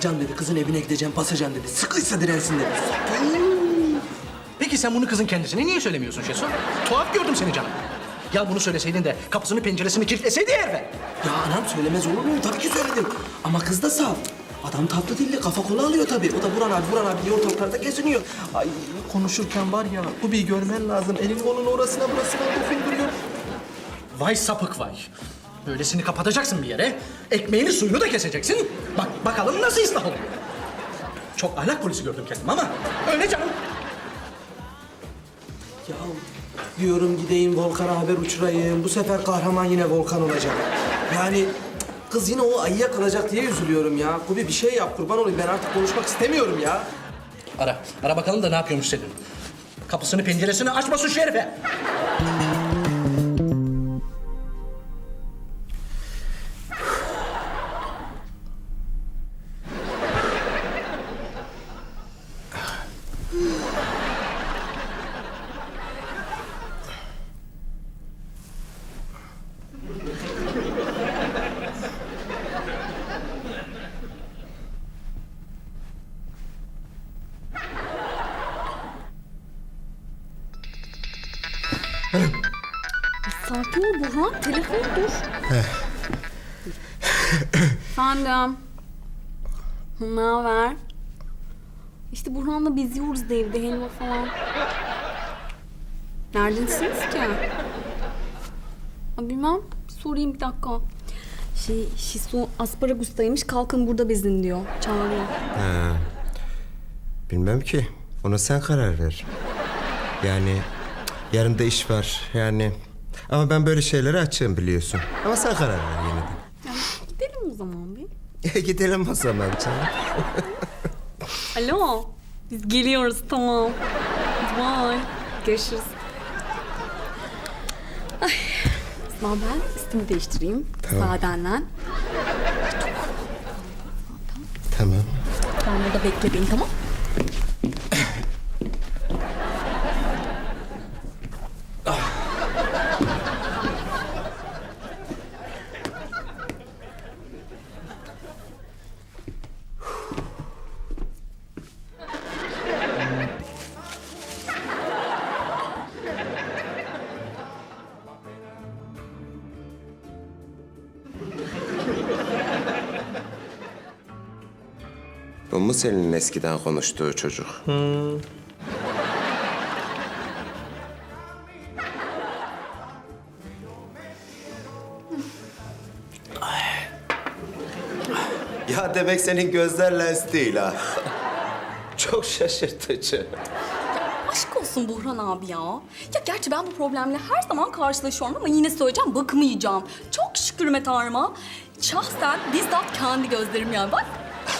Bacan dedi kızın evine gideceğim basacağım dedi. Sıkıysa dirensin dedi. Peki sen bunu kızın kendisine niye söylemiyorsun Şesu? Tuhaf gördüm seni canım. Ya bunu söyleseydin de kapısını penceresini kilitleseydi ya eve. Ya anam söylemez olur muyum? Tabii ki söyledim. Ama kız da saf. Adam tatlı dilli, kafa kola alıyor tabii. O da Buran abi, Buran abi diye ortalıklarda geziniyor. Ay konuşurken var ya, bu bir görmen lazım. Elin kolun orasına burasına dokunduruyor. Vay sapık vay. Böylesini kapatacaksın bir yere. Ekmeğini suyunu da keseceksin. Bak bakalım nasıl ıslah oluyor. Çok ahlak polisi gördüm kendim ama öyle canım. Ya diyorum gideyim Volkan'a haber uçurayım. Bu sefer kahraman yine Volkan olacak. Yani kız yine o ayıya kalacak diye üzülüyorum ya. Kubi bir şey yap kurban olayım. Ben artık konuşmak istemiyorum ya. Ara, ara bakalım da ne yapıyormuş senin. Kapısını penceresini açmasın şu herife. Sakin ol Burhan. Telefon dur. Efendim. Ne haber? İşte Burhan'la biz yiyoruz da evde helva falan. Neredesiniz ki? Ha, bilmem. Sorayım bir dakika. Şey, Şisu asparagustaymış. Kalkın burada bezin diyor. Çağırıyor. Ha. Bilmem ki. Ona sen karar ver. Yani yarın da iş var. Yani ama ben böyle şeylere açığım biliyorsun. Ama sen karar ver yine de. Ya, gidelim o zaman bir. Gidelim o zaman canım. Alo. Biz geliyoruz tamam. Bye. Görüşürüz. Ay. Sınav ben üstümü değiştireyim. Tamam. Müsaadenle. Tamam. Ben burada bekle beni tamam Bu mu senin eskiden konuştuğu çocuk? Ya demek senin gözler lens değil ha. Çok şaşırtıcı. Aşk olsun Burhan abi ya. Ya gerçi ben bu problemle her zaman karşılaşıyorum ama yine söyleyeceğim bakmayacağım. Çok şükürme Tanrıma. Şahsen bizzat kendi gözlerim yani bak.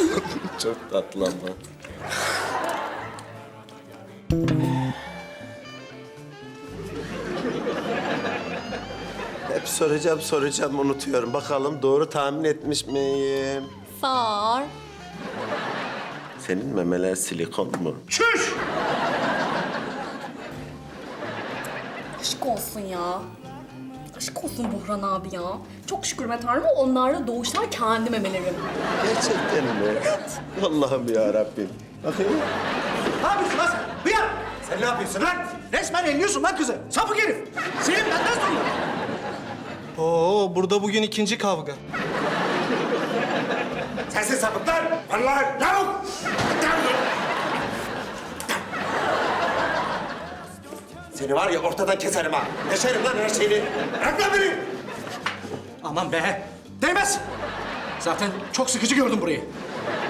Çok tatlı ama. Hep soracağım soracağım unutuyorum. Bakalım doğru tahmin etmiş miyim? Sar. Senin memeler silikon mu? Çüş! Aşk olsun ya. Aşk olsun Burhan abi ya. Çok şükürme Tanrıma onlarla doğuşlar kendi memelerim. Gerçekten mi? Allah'ım ya Rabbim. Bakayım. Ne yapıyorsun lan sen? Hıyar! Sen ne yapıyorsun lan? Resmen elliyorsun lan kızı. Sapık herif. Senin benden sonra. Oo, burada bugün ikinci kavga. Sensin sapıklar. Vallahi lavuk. Seni var ya ortadan keserim ha. Yaşarım lan her şeyini. Bırak lan beni. Aman be. Değmez. Zaten çok sıkıcı gördüm burayı.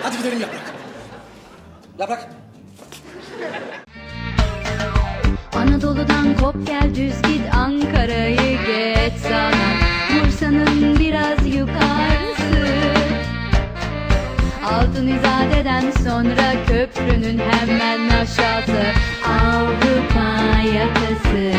Hadi gidelim Yaprak. Yaprak. Anadolu'dan kop gel düz git Ankara'yı Altın İzade'den sonra köprünün hemen aşağısı. Avrupa yakası